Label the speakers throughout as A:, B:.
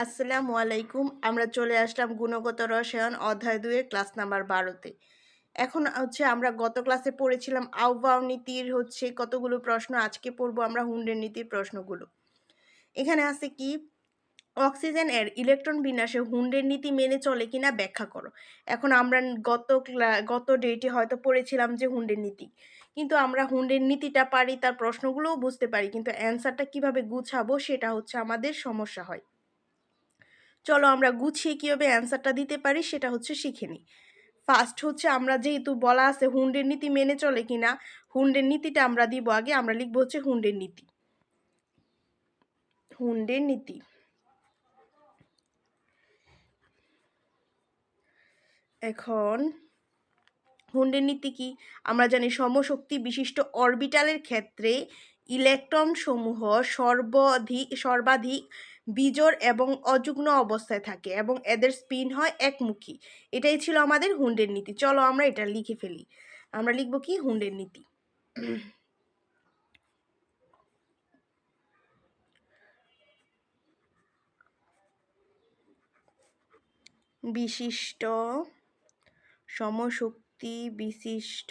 A: আসসালামু আলাইকুম, আমরা চলে আসলাম গুণগত রসায়ন অধ্যায় দুয়ের ক্লাস নাম্বার বারোতে। এখন হচ্ছে আমরা গত ক্লাসে পড়েছিলাম আউবাউ নীতির হচ্ছে কতগুলো প্রশ্ন, আজকে পড়ব আমরা হুন্ডের নীতির প্রশ্নগুলো। এখানে আছে কি, অক্সিজেন এর ইলেকট্রন বিন্যাসে হুন্ডের নীতি মেনে চলে কিনা ব্যাখ্যা করো। এখন আমরা গত গত ডেটে হয়তো পড়েছিলাম যে হুন্ডের নীতি। কিন্তু আমরা হুন্ডের নীতিটা পারি, তার প্রশ্নগুলোও বুঝতে পারি, কিন্তু অ্যান্সারটা কীভাবে গুছাবো সেটা হচ্ছে আমাদের সমস্যা হয়। চলো আমরা গুছিয়ে কীভাবে অ্যান্সারটা দিতে পারি সেটা হচ্ছে শিখে নিই। ফার্স্ট হচ্ছে আমরা যেহেতু বলা আছে হুন্ডের নীতি মেনে চলে কিনা, হুন্ডের নীতিটা আমরা দিব আগে, আমরা লিখব হচ্ছে হুন্ডের নীতি। হুন্ডের নীতি। এখন হুন্ডের নীতি কি? আমরা জানি সমশক্তি বিশিষ্ট অরবিটালের ক্ষেত্রে ইলেকট্রন সমূহ সর্বাধিক সর্বাধিক বিজোড় এবং অযুগ্ন অবস্থায় থাকে এবং এদের স্পিন হয় একমুখী। এটাই ছিল আমাদের হুন্ডের নীতি। চলো আমরা এটা লিখে ফেলি। আমরা লিখব কি? হুন্ডের নীতি। বিশিষ্ট সমশক্তি বিশিষ্ট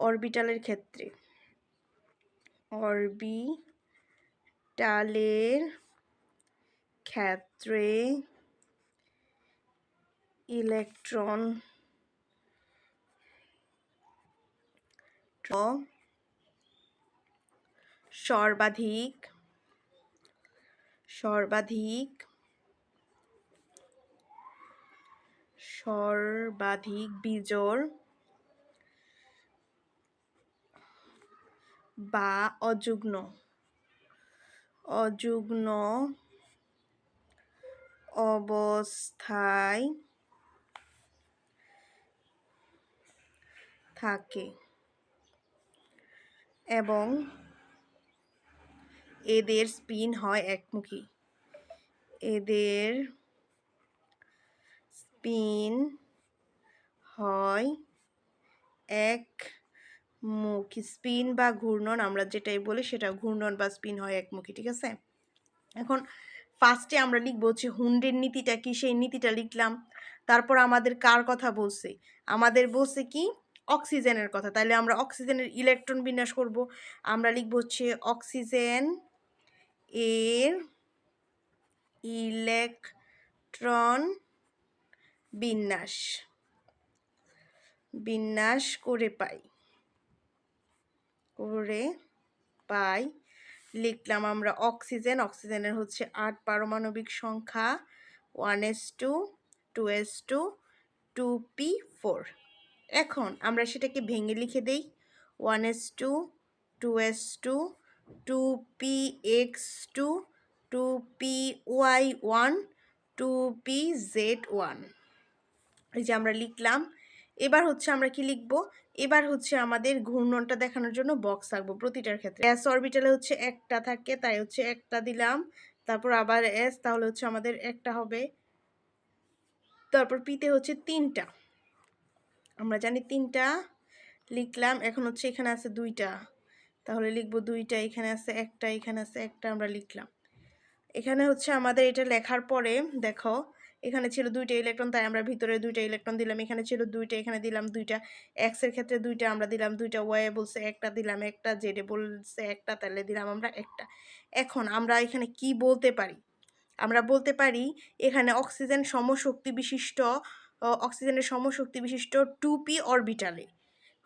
A: অরবিটালের ক্ষেত্রে। অরবিটালের ক্ষেত্রে ইলেকট্রন সর্বাধিক সর্বাধিক সর্বাধিক বিজোড় বা অযুগ্ন অযুগ্ন অবস্থায় থাকে এবং এদের স্পিন হয় একমুখী। এদের স্পিন হয় এক মুখী স্পিন বা ঘূর্ণন আমরা যেটাই বলি সেটা ঘূর্ণন বা স্পিন হয় একমুখী, ঠিক আছে? এখন ফার্স্টে আমরা লিখব হচ্ছে হুন্ডের নীতিটা কি? সেই নীতিটা লিখলাম। তারপর আমাদের কার কথা বলছে? আমাদের বলছে কি? অক্সিজেনের কথা। তাহলে আমরা অক্সিজেনের ইলেকট্রন বিন্যাস করব। আমরা লিখব হচ্ছে অক্সিজেন এর ইলেকট্রন বিন্যাস। বিন্যাস করে পাই। করে পাই লিখলাম আমরা অক্সিজেন, অক্সিজেনের হচ্ছে আট পারমাণবিক সংখ্যা one s two two s two two p four এখন আমরা সেটাকে ভেঙে লিখে দেই। One s two two s two two p x two two p y one two p z one এই যে আমরা লিখলাম। এবার হচ্ছে আমরা কি লিখব? এবার হচ্ছে আমাদের ঘূর্ণনটা দেখানোর জন্য বক্স থাকব প্রতিটার ক্ষেত্রে। এস অরবিটালে হচ্ছে একটা থাকে, তাই হচ্ছে একটা দিলাম। তারপর আবার এস তাহলে হচ্ছে আমাদের একটা হবে। তারপর পিতে হচ্ছে তিনটা। আমরা জানি তিনটা, লিখলাম, এখন হচ্ছে এখানে আছে দুইটা। তাহলে লিখব দুইটা, এখানে আছে একটা, এখানে আছে একটা, আমরা লিখলাম। এখানে হচ্ছে আমাদের এটা লেখার পরে, দেখো এখানে ছিল দুইটা ইলেকট্রন, তাই আমরা ভিতরে দুইটা ইলেকট্রন দিলাম, এখানে ছিল দুইটা, এখানে দিলাম দুইটা। এক্সের ক্ষেত্রে দুইটা, আমরা দিলাম দুইটা ওয়াই বলছে একটা, দিলাম একটা জেডে বলছে একটা, তাহলে দিলাম আমরা একটা। এখন আমরা এখানে কি বলতে পারি? আমরা বলতে পারি এখানে অক্সিজেন সমশক্তি বিশিষ্ট অক্সিজেনের সমশক্তি বিশিষ্ট টু পি অরবিটালে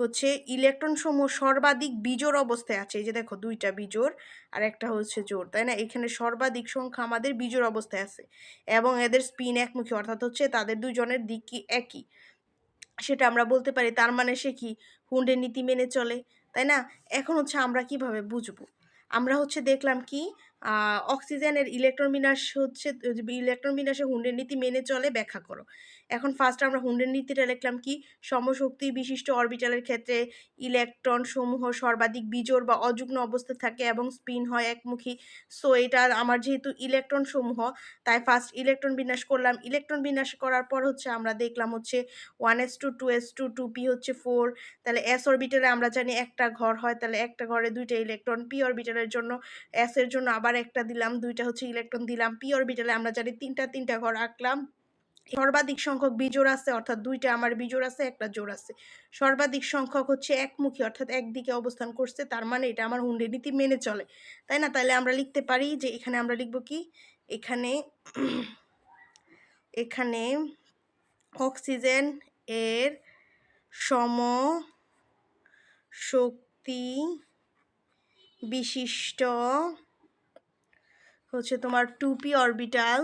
A: হচ্ছে ইলেকট্রন সমূহ সর্বাধিক বিজোড় অবস্থায় আছে। এই যে দেখো, দুইটা বিজোর আর একটা হচ্ছে জোর তাই না? এখানে সর্বাধিক সংখ্যা আমাদের বিজোড় অবস্থায় আছে এবং এদের স্পিন একমুখী, অর্থাৎ হচ্ছে তাদের দুজনের দিক কি একই? সেটা আমরা বলতে পারি, তার মানে সে কি? হুন্ডের নীতি মেনে চলে, তাই না? এখন হচ্ছে আমরা কীভাবে বুঝব? আমরা হচ্ছে দেখলাম কি অক্সিজেনের ইলেকট্রন বিন্যাস হচ্ছে ইলেকট্রন বিন্যাসে হুন্ডের নীতি মেনে চলে, ব্যাখ্যা করো। এখন ফার্স্ট আমরা হুন্ডের নীতিটা লিখলাম কি? সমশক্তি বিশিষ্ট অরবিটালের ক্ষেত্রে ইলেকট্রন সমূহ সর্বাধিক বিজোড় বা অযুগ্ন অবস্থায় থাকে এবং স্পিন হয় একমুখী। সো এটা আমার যেহেতু ইলেকট্রন সমূহ, তাই ফার্স্ট ইলেকট্রন বিন্যাস করলাম। ইলেকট্রন বিন্যাস করার পর হচ্ছে আমরা দেখলাম হচ্ছে one s two two s two two p হচ্ছে ফোর তাহলে এস অরবিটালে আমরা জানি একটা ঘর হয়, তাহলে একটা ঘরে দুইটা ইলেকট্রন পি অরবিটালের জন্য এস এর জন্য আবার একটা দিলাম, দুইটা হচ্ছে ইলেকট্রন দিলাম। পি অরবিটালে আমরা জানি তিনটা তিনটা ঘর আঁকলাম। সর্বাধিক সংখ্যক বিজোড় আছে, অর্থাৎ দুইটা আমার বিজোড় আছে, একটা জোড় আছে। সর্বাধিক সংখ্যক হচ্ছে একমুখী, অর্থাৎ একদিকে অবস্থান করছে, তার মানে এটা আমার হুন্ডে নীতি মেনে চলে। তাই না? তাহলে আমরা লিখতে পারি যে এখানে আমরা লিখব কি? এখানে এখানে অক্সিজেন এর সম শক্তি বিশিষ্ট হচ্ছে তোমার টুপি অরবিটাল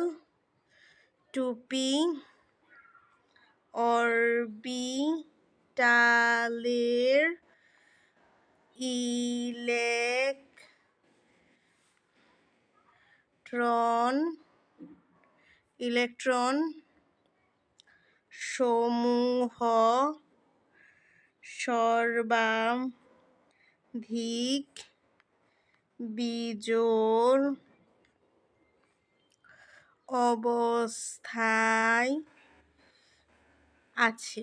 A: টুপি অরবিটালের ইলেকট্রন ইলেকট্রন সমূহ সর্বাধিক বিজোড় অবস্থায় আছে।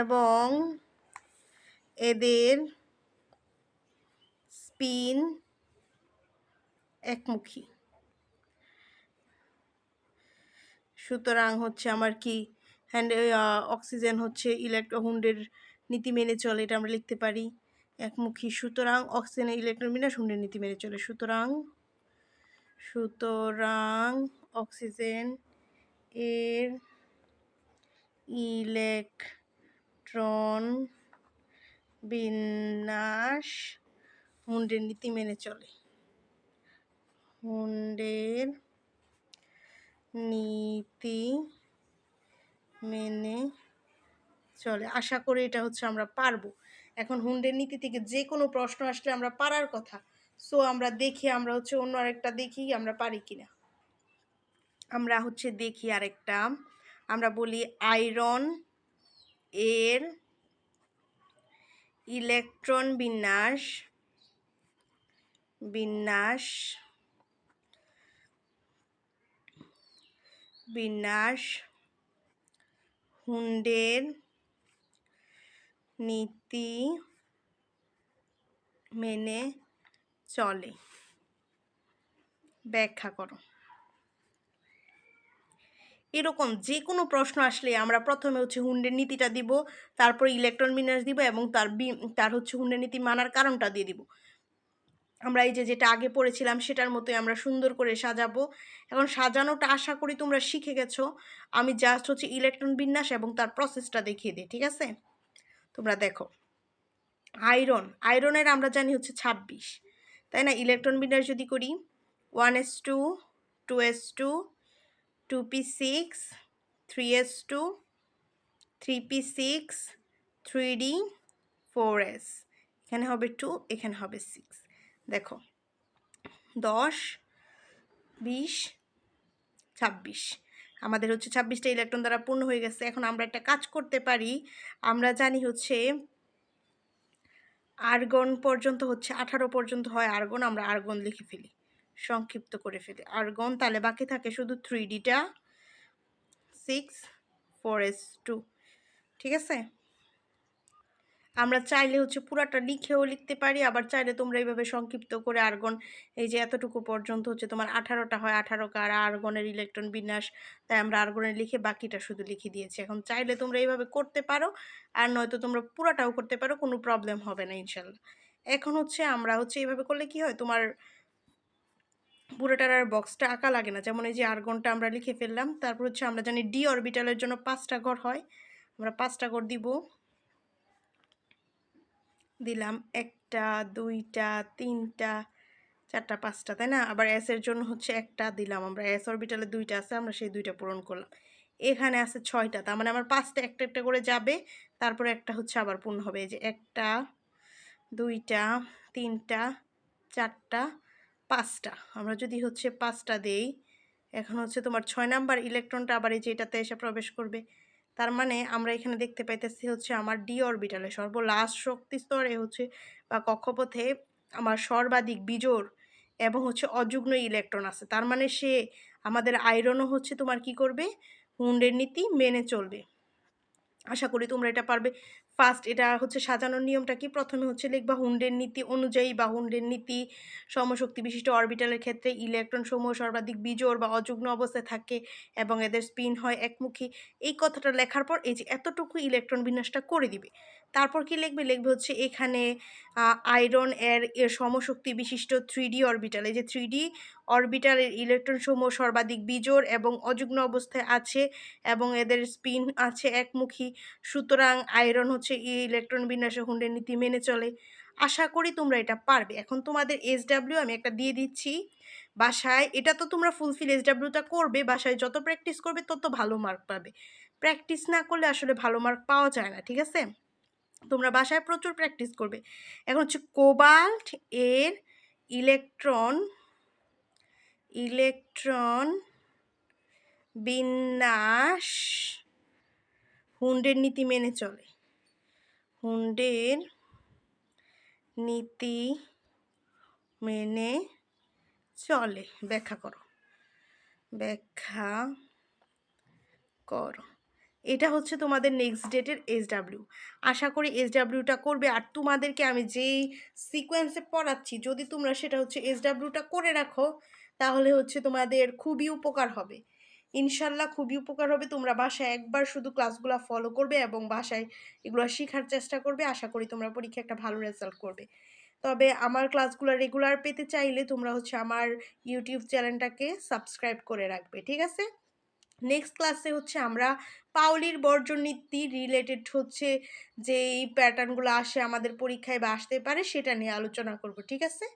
A: এবং এদের স্পিন একমুখী। সুতরাং হচ্ছে আমার কি হ্যান্ড অক্সিজেন হচ্ছে ইলেকট্রো হুন্ডের নীতি মেনে চলে, এটা আমরা লিখতে পারি একমুখী। সুতরাং অক্সিজেনের ইলেকট্রন হুন্ডের নীতি মেনে চলে। সুতরাং সুতরাং অক্সিজেন এর ইলেকট্রন বিন্যাস হুন্ডের নীতি মেনে চলে। হুন্ডের নীতি মেনে চলে। আশা করি এটা হচ্ছে আমরা পারব। এখন হুন্ডের নীতি থেকে যে কোনো প্রশ্ন আসলে আমরা পারার কথা। সো আমরা দেখি, আমরা হচ্ছে অন্য আরেকটা দেখি, আমরা পারি কিনা। আমরা হচ্ছে দেখি আরেকটা। আমরা বলি আয়রন এর ইলেকট্রন বিন্যাস বিন্যাস বিন্যাস হুন্ডের নীতি মেনে চলে। ব্যাখ্যা করো। এরকম যে কোনো প্রশ্ন আসলে আমরা প্রথমে হচ্ছে হুন্ডের নীতিটা দিব, তারপর ইলেকট্রন বিন্যাস দিব এবং তার তার হচ্ছে হুন্ডের নীতি মানার কারণটা দিয়ে দিব। আমরা এই যে যেটা আগে পড়েছিলাম সেটার মতোই আমরা সুন্দর করে সাজাবো। এখন সাজানোটা আশা করি তোমরা শিখে গেছো। আমি জাস্ট হচ্ছে ইলেকট্রন বিন্যাস এবং তার প্রসেসটা দেখিয়ে দিই, ঠিক আছে? তোমরা দেখো। আয়রন, আয়রনের আমরা জানি হচ্ছে ছাব্বিশ। তাই না? ইলেকট্রন বিন্যাস যদি করি one s two two s two two p six three s two three p six three d four s এখানে হবে টু এখানে হবে সিক্স দেখো, দশ, বিশ, ছাব্বিশ। আমাদের হচ্ছে ছাব্বিশটা ইলেকট্রন দ্বারা পূর্ণ হয়ে গেছে। এখন আমরা একটা কাজ করতে পারি। আমরা জানি হচ্ছে আর্গন পর্যন্ত হচ্ছে, আঠারো পর্যন্ত হয় আর্গন, আমরা আর্গন লিখে ফেলি। সংক্ষিপ্ত করে ফেলি। আর্গন তাহলে বাকি থাকে শুধু থ্রি ডিটা সিক্স ফোর এস টু ঠিক আছে? আমরা চাইলে হচ্ছে পুরাটা লিখেও লিখতে পারি, আবার চাইলে তোমরা এইভাবে সংক্ষিপ্ত করে আর্গন, এই যে এতটুকু পর্যন্ত হচ্ছে তোমার আঠারোটা হয়, আঠারো কার আর্গনের ইলেকট্রন বিন্যাস, তাই আমরা আর্গনের লিখে বাকিটা শুধু লিখে দিয়েছি। এখন চাইলে তোমরা এইভাবে করতে পারো, আর নয়তো তোমরা পুরাটাও করতে পারো, কোনো প্রবলেম হবে না ইনশাল্লাহ এখন হচ্ছে আমরা হচ্ছে এইভাবে করলে কি হয়, তোমার পুরোটার আর বক্সটা আঁকা লাগে না। যেমন এই যে আর্গনটা আমরা লিখে ফেললাম, তারপর হচ্ছে আমরা জানি ডি অরবিটালের জন্য পাঁচটা ঘর হয়, আমরা পাঁচটা ঘর দিব। দিলাম একটা, দুইটা, তিনটা, চারটা, পাঁচটা, তাই না? আবার এসের জন্য হচ্ছে একটা দিলাম আমরা। এস অরবিটালে দুইটা আছে, আমরা সেই দুইটা পূরণ করলাম। এখানে আছে ছয়টা, তার মানে আমার পাঁচটা একটা একটা করে যাবে, তারপরে একটা হচ্ছে আবার পূর্ণ হবে। এই যে একটা, দুইটা, তিনটা, চারটা, পাঁচটা। আমরা যদি হচ্ছে পাঁচটা দেই, এখন হচ্ছে তোমার ছয় নাম্বার ইলেকট্রনটা আবার এই যে এটাতে এসে প্রবেশ করবে। তার মানে আমরা এখানে দেখতে পাইতেছি হচ্ছে আমার ডি অরবিটালে সর্বলাস্ট শক্তি স্তরে হচ্ছে বা কক্ষপথে আমার সর্বাধিক বিজোড় এবং হচ্ছে অযুগ্ন ইলেকট্রন আছে। তার মানে সে আমাদের আয়রনও হচ্ছে তোমার কি করবে? হুন্ডের নীতি মেনে চলবে। আশা করি তোমরা এটা পারবে। ফার্স্ট এটা হচ্ছে সাজানোর নিয়মটা কি? প্রথমে হচ্ছে লিখবা হুন্ডের নীতি অনুযায়ী বা হুন্ডের নীতি সমশক্তি বিশিষ্ট অরবিটালের ক্ষেত্রে ইলেকট্রন সমূহ সর্বাধিক বিজোড় বা অযুগ্ন অবস্থায় থাকে এবং এদের স্পিন হয় একমুখী। এই কথাটা লেখার পর এই যে এতটুকু ইলেকট্রন বিন্যাসটা করে দিবে। তারপর কি লিখবে? লিখবে হচ্ছে এখানে আয়রন এর সমশক্তি বিশিষ্ট থ্রি ডি অরবিটাল এই যে থ্রি ডি অরবিটালের ইলেকট্রন সমূহ সর্বাধিক বিজোড় এবং অযুগ্ন অবস্থায় আছে এবং এদের স্পিন আছে একমুখী। সুতরাং আয়রন হচ্ছে ইলেকট্রন বিন্যাসে হুন্ডের নীতি মেনে চলে। আশা করি তোমরা এটা পারবে। এখন তোমাদের এস ডাব্লিউ আমি একটা দিয়ে দিচ্ছি। বাসায়, এটা তো তোমরা ফুলফিল এস ডাব্লিউটা করবে, বাসায় যত প্র্যাকটিস করবে তত ভালো মার্ক পাবে। প্র্যাকটিস না করলে আসলে ভালো মার্ক পাওয়া যায় না, ঠিক আছে? তোমরা বাসায় প্রচুর প্র্যাকটিস করবে। এখন হচ্ছে কোবাল্ট এর ইলেকট্রন ইলেকট্রন বিন্যাস হুন্ডের নীতি মেনে চলে। হুন্ডের নীতি মেনে চলে। ব্যাখ্যা করো। ব্যাখ্যা করো। এটা হচ্ছে তোমাদের নেক্সট ডেটের এস ডাব্লিউ আশা করি এস ডাব্লিউটা করবে। আর তোমাদেরকে আমি যেই সিকোয়েন্সে পড়াচ্ছি, যদি তোমরা সেটা হচ্ছে এস ডাব্লিউটা করে রাখো, তাহলে হচ্ছে তোমাদের খুবই উপকার হবে। ইনশাল্লাহ খুবই উপকার হবে। তোমরা বাসায় একবার শুধু ক্লাসগুলো ফলো করবে এবং বাসায় এগুলো শেখার চেষ্টা করবে। আশা করি তোমরা পরীক্ষা একটা ভালো রেজাল্ট করবে। তবে আমার ক্লাসগুলো রেগুলার পেতে চাইলে তোমরা হচ্ছে আমার ইউটিউব চ্যানেলটাকে সাবস্ক্রাইব করে রাখবে। ঠিক আছে? নেক্সট ক্লাসে হচ্ছে আমরা পাউলির বর্জন নীতি রিলেটেড হচ্ছে যে যেই প্যাটার্নগুলো আসে আমাদের পরীক্ষায় বা আসতে পারে, সেটা নিয়ে আলোচনা করব, ঠিক আছে?